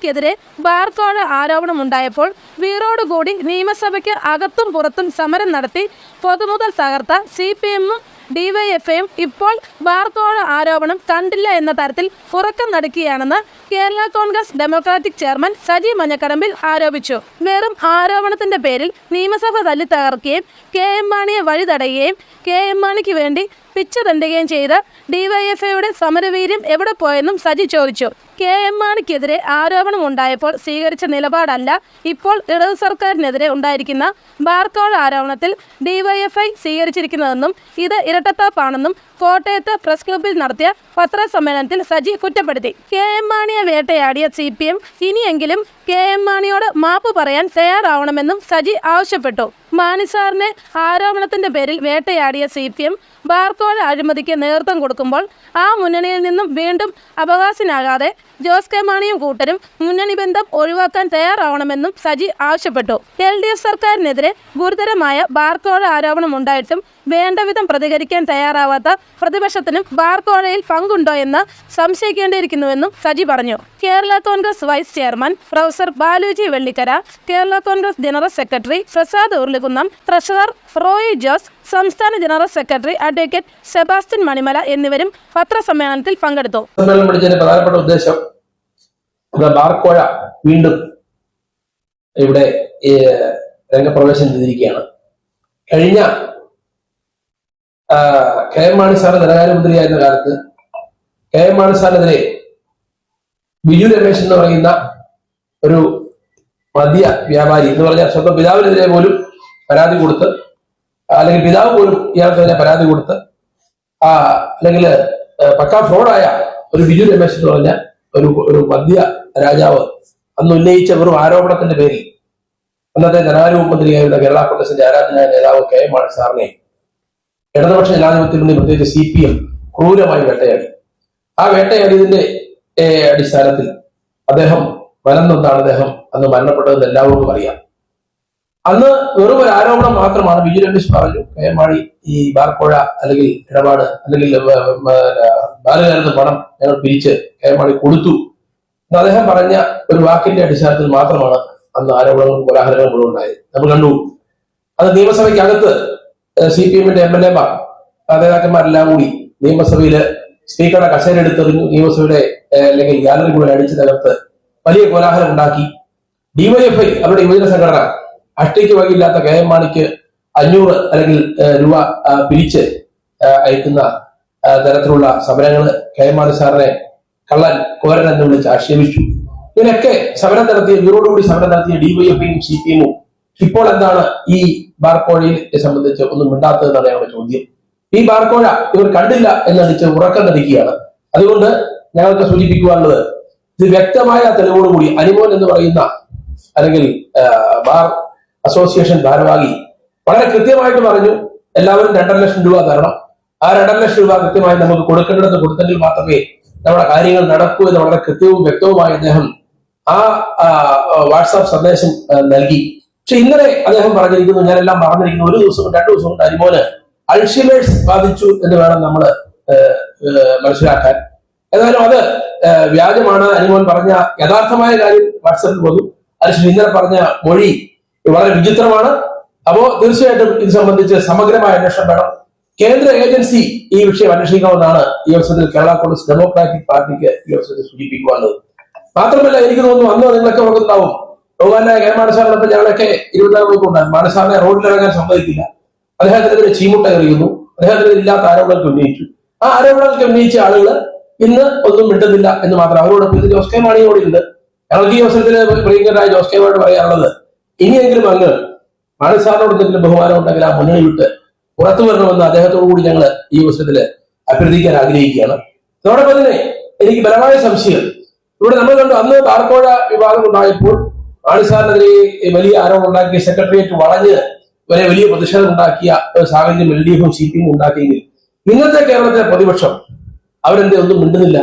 മാണിക്കെതിരെ ബാർക്കോഴ ആരോപണമുണ്ടായപ്പോൾ വീറോടുകൂടി നിയമസഭയ്ക്ക് അകത്തും പുറത്തും സമരം നടത്തി പൊതുമുതൽ തകർത്ത സി പി എമ്മും ഡിവൈഎഫ്ഐയും ഇപ്പോൾ ബാർക്കോഴ ആരോപണം കണ്ടില്ല എന്ന തരത്തിൽ ഉറക്കം നടക്കുകയാണെന്ന് Kerala Congress Democratic chairman Saji Manjakadambil ആരോപിച്ചു. വെറും ആരോപണത്തിന്റെ പേരിൽ നിയമസഭ തല്ലി തകർക്കുകയും കെ എം മാണിയെ വഴി തടയുകയും കെ എം മാണിക്ക് വേണ്ടി പിച്ച തണ്ടുകയും ചെയ്ത ഡിവൈഎഫ്ഐയുടെ സമരവീര്യം എവിടെ പോയെന്നും സജി ചോദിച്ചു. കെ എം മാണിക്കെതിരെ ആരോപണം ഉണ്ടായപ്പോൾ സ്വീകരിച്ച നിലപാടല്ല ഇപ്പോൾ ഇടതു സർക്കാരിനെതിരെ ഉണ്ടായിരിക്കുന്ന ബാർക്കോഴ ആരോപണത്തിൽ ഡിവൈഎഫ്ഐ സ്വീകരിച്ചിരിക്കുന്നതെന്നും ഇത് ഇരട്ടത്താപ്പാണെന്നും കോട്ടയത്ത് പ്രസ് ക്ലബ്ബിൽ നടത്തിയ പത്രസമ്മേളനത്തിൽ സജി കുറ്റപ്പെടുത്തി. കെ എം മാണിയെ വേട്ടയാടിയ സി പി എം ഇനിയെങ്കിലും കെ എം മാണിയോട് മാപ്പ് പറയാൻ തയ്യാറാവണമെന്നും സജി ആവശ്യപ്പെട്ടു. മാണി സാറിനെ ആരോപണത്തിന്റെ പേരിൽ വേട്ടയാടിയ സി പി എം ബാർക്കോഴ അഴിമതിക്ക് നേതൃത്വം കൊടുക്കുമ്പോൾ ആ മുന്നണിയിൽ നിന്നും വീണ്ടും അപകാശനാകാതെ ജോസ് കെ മാണിയും കൂട്ടരും മുന്നണി ബന്ധം ഒഴിവാക്കാൻ തയ്യാറാവണമെന്നും സജി ആവശ്യപ്പെട്ടു. എൽ ഡി എഫ് സർക്കാരിനെതിരെ ഗുരുതരമായ ബാർക്കോഴ ആരോപണം ഉണ്ടായിട്ടും വേണ്ടവിധം പ്രതികരിക്കാൻ തയ്യാറാവാത്ത പ്രതിപക്ഷത്തിനും ബാർക്കോഴയിൽ പങ്കുണ്ടോ എന്ന് സംശയിക്കേണ്ടിയിരിക്കുന്നുവെന്നും സജി പറഞ്ഞു. Kerala Congress vice chairman professor Baluji Vellikkara Kerala Congress general secretary Prasad Urulikkunnam treasurer Roy Jose സംസ്ഥാന general secretary advocate Sebastian Manimala എന്നിവരും പത്രസമ്മേളനത്തിൽ പങ്കെടുത്തു. പ്രധാനപ്പെട്ട ഉദ്ദേശം ബാർക്കോഴ വീണ്ടും ഇവിടെ രംഗപ്രവേശനം ചെയ്തിരിക്കുകയാണ്. കഴിഞ്ഞ കെ എം മാണി സാറ് ധനകാര്യമന്ത്രിയായിരുന്ന കാലത്ത് കെ എം മാണി സാറിനെതിരെ ബിജു രമേശ് എന്ന് പറയുന്ന ഒരു മദ്യ വ്യാപാരി എന്ന് പറഞ്ഞാൽ സ്വന്തം പിതാവിനെതിരെ പോലും പരാതി കൊടുത്ത് അല്ലെങ്കിൽ പിതാവ് പോലും ഇയാൾക്കെതിരെ പരാതി കൊടുത്ത് ആ അല്ലെങ്കിൽ പക്കാ ഫ്രോഡായ ഒരു ബിജു രമേശ് എന്ന് പറഞ്ഞ ഒരു ഒരു മദ്യ രാജാവ് അന്ന് ഉന്നയിച്ച വെറും ആരോപണത്തിന്റെ പേരിൽ അന്നത്തെ ധനാരൂപ മന്ത്രിയായിരുന്ന കേരള കോൺഗ്രസിന്റെ ആരാധനായ നേതാവ് കെ എം മാണി സാറിനെ ഇടതുപക്ഷ ജനാധിപത്യ മുന്നണി പ്രത്യേകിച്ച് സി പി എം ക്രൂരമായി വേട്ടയാടി. ആ വേട്ടയാടിയതിന്റെ അടിസ്ഥാനത്തിൽ അദ്ദേഹം വനം നിന്നാണ് അദ്ദേഹം അന്ന് മരണപ്പെട്ടതെന്ന് എല്ലാവർക്കും അറിയാം. അന്ന് വെറും ഒരു ആരോപണം മാത്രമാണ് ബിജു രമേശ് പറഞ്ഞു. കെ ഈ ബാർക്കോഴ അല്ലെങ്കിൽ ഇടപാട് അല്ലെങ്കിൽ ബാലകാലത്ത് പണം ഞങ്ങൾ പിരിച്ച് കെ കൊടുത്തു. എന്ന് അദ്ദേഹം പറഞ്ഞ ഒരു വാക്കിന്റെ അടിസ്ഥാനത്തിൽ മാത്രമാണ് അന്ന് ആരോപണങ്ങളും കോലാഹലങ്ങളും മുഴുവൻ ഉണ്ടായത്. നമ്മൾ കണ്ടു. അത് നിയമസഭയ്ക്കകത്ത് സി പി എമ്മിന്റെ എം എൽ എമാർ നേതാക്കന്മാരെല്ലാം കൂടി നിയമസഭയിൽ സ്പീക്കറുടെ കസേര എടുത്തെറിഞ്ഞു നിയമസഭയുടെ അല്ലെങ്കിൽ ഗാലറി മുഴുവൻ അടിച്ചു തകർത്ത് വലിയ കോലാഹലം ഉണ്ടാക്കി. ഡിവൈഎഫ്ഐ അവരുടെ യുവജന സംഘടന അഷ്ടിക്ക് വകയില്ലാത്ത കെ എം മാണിക്ക് അഞ്ഞൂറ് അല്ലെങ്കിൽ രൂപ പിരിച്ച് അയക്കുന്ന തരത്തിലുള്ള സമരങ്ങൾ കെ എം മാണി സാറിനെ കള്ളൻ കോരൻ എന്ന് വിളിച്ച് ആക്ഷേപിച്ചു. ഇതിനൊക്കെ സമരം നടത്തിയ ഇവരോടുകൂടി സമരം നടത്തിയ ഡിവൈഎഫ്ഐയും സി പി എമ്മും ഇപ്പോൾ എന്താണ് ഈ ബാർക്കോഴയെ സംബന്ധിച്ച് ഒന്നും മിണ്ടാത്തതെന്നാണ് ഞങ്ങളുടെ ചോദ്യം. ഈ ബാർക്കോഴ ഇവർ കണ്ടില്ല എന്നടിച്ച് ഉറക്കം നടിക്കുകയാണ് അതുകൊണ്ട് ഞങ്ങൾക്ക് സൂചിപ്പിക്കുവാനുള്ളത് ഇത് വ്യക്തമായ തെളിവോടുകൂടി അനുമോൻ എന്ന് പറയുന്ന അല്ലെങ്കിൽ ബാർ അസോസിയേഷൻ ഭാരവാഹി വളരെ കൃത്യമായിട്ട് പറഞ്ഞു എല്ലാവരും രണ്ടര ലക്ഷം രൂപ തരണം. ആ രണ്ടര ലക്ഷം രൂപ കൃത്യമായി നമുക്ക് കൊടുക്കേണ്ടത് കൊടുത്തെങ്കിൽ മാത്രമേ നമ്മുടെ കാര്യങ്ങൾ നടക്കൂ എന്ന് വളരെ കൃത്യവും വ്യക്തവുമായി അദ്ദേഹം ആ വാട്സാപ്പ് സന്ദേശം നൽകി. പക്ഷെ ഇന്നലെ അദ്ദേഹം പറഞ്ഞിരിക്കുന്നു ഞാനെല്ലാം പറഞ്ഞിരിക്കുന്നു ഒരു ദിവസം രണ്ടു ദിവസം കൊണ്ട് അനിമോന് അൾഷിമേഴ്സ് ബാധിച്ചു എന്ന് വേണം നമ്മൾ മനസ്സിലാക്കാൻ. ഏതായാലും അത് വ്യാജമാണ്. അനിമോൻ പറഞ്ഞ യഥാർത്ഥമായ കാര്യം വാട്സപ്പിൽ വന്നു. അൽഷിമേഴ്സ് ഇന്നലെ പറഞ്ഞ മൊഴി വളരെ വിചിത്രമാണ്. അപ്പോ തീർച്ചയായിട്ടും ഇത് സംബന്ധിച്ച് സമഗ്രമായ അന്വേഷണം വേണം. കേന്ദ്ര ഏജൻസി ഈ വിഷയം അന്വേഷിക്കണമെന്നാണ് ഈ അവസരത്തിൽ കേരള കോൺഗ്രസ് ഡെമോക്രാറ്റിക് പാർട്ടിക്ക് ഈ അവസരത്തിൽ സൂചിപ്പിക്കുവാനുള്ളത്. മാത്രമല്ല എനിക്ക് തോന്നുന്നു അന്ന് നിങ്ങളൊക്കെ ഓർക്കുന്നുണ്ടാവും. ബഹുമാനായ കെ മാനസാറിനൊപ്പം ഞങ്ങളൊക്കെ ഇരുപത്തിനാല് മണിക്കൂറുണ്ടായിരുന്നു മാനസാറിനെ റോഡിലിറങ്ങാൻ സമ്മതിക്കില്ല. അദ്ദേഹത്തിനെതിരെ ചീമുട്ട എറിയുന്നു. അദ്ദേഹത്തിനെതിരെ ഇല്ലാത്ത ആരോപണങ്ങൾക്ക് ഉന്നയിച്ചു. ആ ആരോപണങ്ങൾക്ക് ഉന്നയിച്ച ആളുകൾ ഇന്ന് ഒന്നും മിണ്ടുന്നില്ല എന്ന് മാത്രം. അവരോടൊപ്പം ജോസ് കെ മാണിയോടുണ്ട് ഞങ്ങൾക്ക് ഈ അവസരത്തിൽ പ്രിയങ്കരായ ജോസ് കെ മാണി പറയാനുള്ളത് ഇനിയെങ്കിലും അങ്ങ് മാണി സാറിനോട് എന്തെങ്കിലും ബഹുമാനം ഉണ്ടെങ്കിൽ ആ മുന്നണി വിട്ട് പുറത്തു വരണമെന്ന് അദ്ദേഹത്തോടു കൂടി ഞങ്ങൾ ഈ അവസരത്തിൽ അഭ്യർത്ഥിക്കാൻ ആഗ്രഹിക്കുകയാണ്. അതോടൊപ്പം തന്നെ എനിക്ക് ബലമായ സംശയം. ഇവിടെ നമ്മൾ കണ്ടു അന്ന് ബാർക്കോഴ വിവാദം ഉണ്ടായപ്പോൾ മാണിസാറിനെതിരെ വലിയ ആരോപണം ഉണ്ടാക്കിയ സെക്രട്ടേറിയറ്റ് വളഞ്ഞ് വരെ വലിയ പ്രതിഷേധം ഉണ്ടാക്കിയ സാഹചര്യം എൽ ഡി എഫും സി പി ഉണ്ടാക്കിയെങ്കിൽ ഇന്നത്തെ കേരളത്തിലെ പ്രതിപക്ഷം അവരെന്തേ ഒന്നും മിണ്ടുന്നില്ല.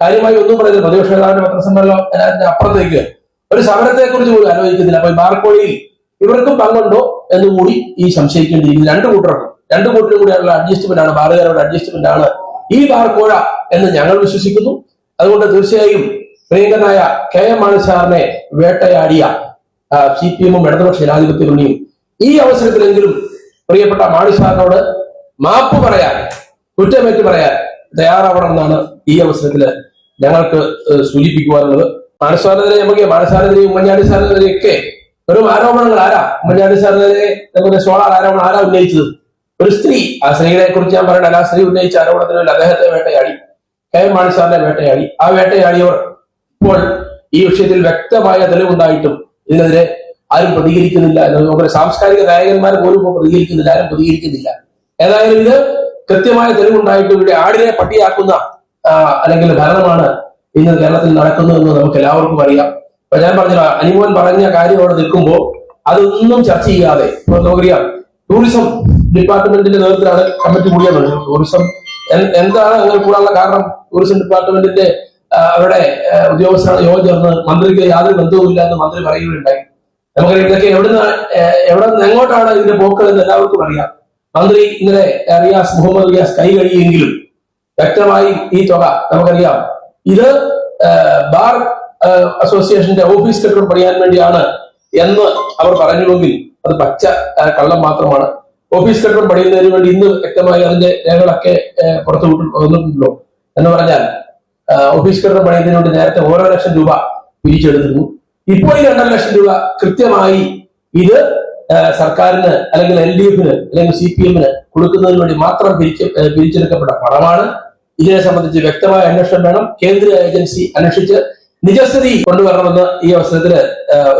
കാര്യമായി ഒന്നും പറയുന്നില്ല. പ്രതിപക്ഷ നേതാവിന്റെ പത്രസമ്മേളനം അപ്പുറത്തേക്ക് ഒരു സമരത്തെ കുറിച്ച് പോലും ആലോചിക്കുന്നില്ല. അപ്പൊ ഈ ബാർക്കോഴയിൽ ഇവർക്കും പങ്കുണ്ടോ എന്ന് കൂടി ഈ സംശയിക്കേണ്ടിയിരിക്കുന്നു. രണ്ടു കൂട്ടർക്കും. രണ്ടു കൂട്ടരും കൂടിയുള്ള അഡ്ജസ്റ്റ്മെന്റ് ആണ് ബാറുകാരുടെ അഡ്ജസ്റ്റ്മെന്റ് ആണ് ഈ ബാർക്കോഴ എന്ന് ഞങ്ങൾ വിശ്വസിക്കുന്നു. അതുകൊണ്ട് തീർച്ചയായും പ്രിയങ്കനായ കെ എം മാണി സാറിനെ വേട്ടയാടിയ സി പി എമ്മും ഇടതുപക്ഷ ജനാധിപത്യ ഈ അവസരത്തിലെങ്കിലും പ്രിയപ്പെട്ട മാണി സാറിനോട് മാപ്പ് പറയാൻ കുറ്റമേറ്റ് പറയാൻ തയ്യാറാവണം എന്നാണ് ഈ അവസരത്തിൽ ഞങ്ങൾക്ക് സൂചിപ്പിക്കുവാനുള്ളത്. മാണി സാറിനെതിരെ നമുക്ക് മാണി സാറിനെതിരെ ഉമ്മൻചാണ്ടി സാറിനെതിരെയൊക്കെ വെറും ആരോപണങ്ങൾ ആരാ? ഉമ്മൻചാണ്ടി സാറിനെതിരെ സോളാർ ആരോപണം ആരാ ഉന്നയിച്ചത്? ഒരു സ്ത്രീ ആ സ്ത്രീയെ കുറിച്ച് ഞാൻ പറയണല്ല ആ സ്ത്രീ ഉന്നയിച്ച ആരോപണത്തിന് വേണ്ടി അദ്ദേഹത്തെ വേട്ടയാടി കെ എം മാണി വേട്ടയാടി. ആ വേട്ടയാടിയവർ ഇപ്പോൾ ഈ വിഷയത്തിൽ വ്യക്തമായ തെളിവുണ്ടായിട്ടും ഇതിനെതിരെ ആരും പ്രതികരിക്കുന്നില്ല എന്ന് സാംസ്കാരിക ഗായകന്മാർ പോലും ഇപ്പോൾ പ്രതികരിക്കുന്നില്ല ആരും പ്രതികരിക്കുന്നില്ല. ഏതായാലും ഇത് കൃത്യമായ തെളിവുണ്ടായിട്ടും ഇവിടെ ആടിനെ പട്ടിയാക്കുന്ന അല്ലെങ്കിൽ ഭരണമാണ് ഇന്ന് കേരളത്തിൽ നടക്കുന്നു എന്ന് നമുക്ക് എല്ലാവർക്കും അറിയാം. അപ്പൊ ഞാൻ പറഞ്ഞ അനിമോൻ പറഞ്ഞ കാര്യം അവിടെ നിൽക്കുമ്പോൾ അതൊന്നും ചർച്ച ചെയ്യാതെ ഇപ്പൊ നമുക്കറിയാം ടൂറിസം ഡിപ്പാർട്ട്മെന്റിന്റെ നേതൃത്വത്തിലാണ് കമ്മിറ്റി കൂടിയാൽ മതി ടൂറിസം എന്താണ് അങ്ങനെ കൂടാനുള്ള കാരണം? ടൂറിസം ഡിപ്പാർട്ട്മെന്റിന്റെ അവരുടെ ഉദ്യോഗസ്ഥരാണ്. യോഗം ചേർന്ന് മന്ത്രിക്ക് യാതൊരു ബന്ധവുമില്ല എന്ന് മന്ത്രി പറയുകയുണ്ടായി. നമുക്കറിയാം ഇതൊക്കെ എവിടുന്ന് എവിടെ നിന്ന് എങ്ങോട്ടാണ് ഇതിന്റെ പോക്ക് എന്ന് എല്ലാവർക്കും അറിയാം. മന്ത്രി ഇന്നലെ റിയാസ് മുഹമ്മദ് റിയാസ് കൈ കഴിയുമെങ്കിലും വ്യക്തമായി ഈ തുക നമുക്കറിയാം ഇത് ബാർ അസോസിയേഷന്റെ ഓഫീസ് കെട്ടിടം പണിയാൻ വേണ്ടിയാണ് എന്ന് അവർ പറഞ്ഞുവെങ്കിൽ അത് പച്ച കള്ളം മാത്രമാണ്. ഓഫീസ് കെട്ടിടം പണിയുന്നതിന് വേണ്ടി ഇന്ന് വ്യക്തമായി അതിന്റെ രേഖകളൊക്കെ പുറത്തു വന്നിട്ടുണ്ടല്ലോ. എന്ന് പറഞ്ഞാൽ ഓഫീസ് കെട്ടിടം പണിയുന്നതിന് വേണ്ടി നേരത്തെ ഓരോ ലക്ഷം രൂപ പിരിച്ചെടുത്തിരുന്നു. ഇപ്പോൾ ഈ രണ്ടര ലക്ഷം രൂപ കൃത്യമായി ഇത് സർക്കാരിന് അല്ലെങ്കിൽ എൽ ഡി എഫിന് അല്ലെങ്കിൽ സി പി എമ്മിന് കൊടുക്കുന്നതിന് വേണ്ടി മാത്രം പിരിച്ച പിരിച്ചെടുക്കപ്പെട്ട പണമാണ്. ഇതിനെ സംബന്ധിച്ച് വ്യക്തമായ അന്വേഷണം വേണം. കേന്ദ്ര ഏജൻസി അന്വേഷിച്ച് നിജസ്ഥിതി കൊണ്ടുവരണമെന്ന് ഈ അവസരത്തിൽ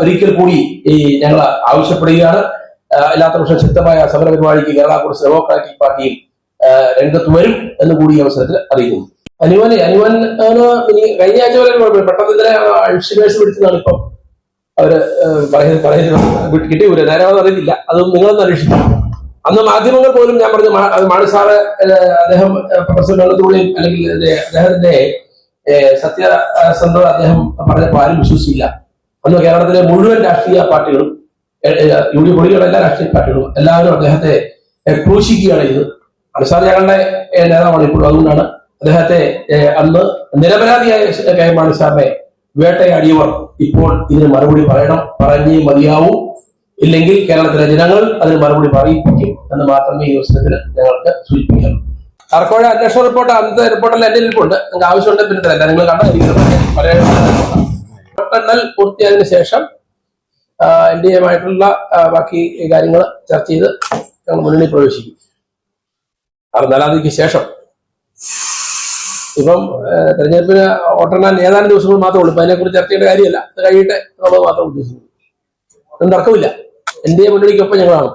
ഒരിക്കൽ കൂടി ഈ ഞങ്ങൾ ആവശ്യപ്പെടുകയാണ്. അല്ലാത്ത പക്ഷം ശക്തമായ സമര പരിപാടിക്ക് കേരള കോൺഗ്രസ് ഡെമോക്രാറ്റിക് പാർട്ടിയും രംഗത്ത് വരും എന്ന് കൂടി ഈ അവസരത്തിൽ അറിയിക്കുന്നു. അനുവന് അനുവൻ ഇനി കഴിഞ്ഞ ആഴ്ച വരെ കുഴപ്പമില്ല. പെട്ടെന്ന് ഇന്നലെ അഴിച്ചുപേഴ്സ് പിടിച്ചതാണ് ഇപ്പം. അവർ പറയുന്നത് പറയുന്നത് കിട്ടി. നേരെ അത് അറിയില്ല അതും നിങ്ങളൊന്നും അന്വേഷിക്കണം. അന്ന് മാധ്യമങ്ങൾ പോലും ഞാൻ പറഞ്ഞു മാണി സാറ് അദ്ദേഹം പ്രൊഫസർ വെള്ളത്തൂടെയും അല്ലെങ്കിൽ അദ്ദേഹത്തിന്റെ സത്യസന്ധത അദ്ദേഹം പറഞ്ഞപ്പോൾ ആരും വിശ്വസിച്ചില്ല. അന്ന് കേരളത്തിലെ മുഴുവൻ രാഷ്ട്രീയ പാർട്ടികളും യു ഡി എഫ് എല്ലാ രാഷ്ട്രീയ പാർട്ടികളും എല്ലാവരും അദ്ദേഹത്തെ ക്രൂശിക്കുകയാണ് ചെയ്തത്. മാണി സാർ ഞങ്ങളുടെ നേതാവാണ് ഇപ്പോൾ അതുകൊണ്ടാണ് അദ്ദേഹത്തെ അന്ന് നിരപരാധിയായ കെ മാണി സാറിനെ വേട്ടയാടിയവർ ഇപ്പോൾ ഇതിന് മറുപടി പറയണം പറഞ്ഞേ മതിയാവൂ. ഇല്ലെങ്കിൽ കേരളത്തിലെ ജനങ്ങൾ അതിന് മറുപടി പറയിപ്പിക്കും എന്ന് മാത്രമേ ഈ അവസരത്തിൽ ഞങ്ങൾക്ക് സൂചിപ്പിക്കാം. കർക്കോഴ അന്വേഷണ റിപ്പോർട്ട് അന്നത്തെ റിപ്പോർട്ടല്ല എന്റെ ഇരിപ്പുണ്ട്. നിങ്ങൾക്ക് ആവശ്യമുണ്ടെങ്കിൽ പിന്നെ തരാം. നിങ്ങൾ കണ്ടെണ്ണൽ പൂർത്തിയായതിന് ശേഷം എൻ ഡി എമായിട്ടുള്ള ബാക്കി കാര്യങ്ങൾ ചർച്ച ചെയ്ത് ഞങ്ങൾ മുന്നണി പ്രവേശിക്കും. അറുപത്തിനാലാം ശേഷം. ഇപ്പം തെരഞ്ഞെടുപ്പിന് വോട്ടെണ്ണാൻ ഏതാനും ദിവസങ്ങൾ മാത്രമേ ഉള്ളൂ. അതിനെക്കുറിച്ച് ചർച്ച ചെയ്യേണ്ട കാര്യമല്ല. അത് കഴിയട്ടെ എന്നുള്ളത് മാത്രം ഉദ്ദേശിക്കുന്നു തർക്കമില്ല. എൻ ഡി എ മുന്നണിക്കൊപ്പം ഞങ്ങളാണ്.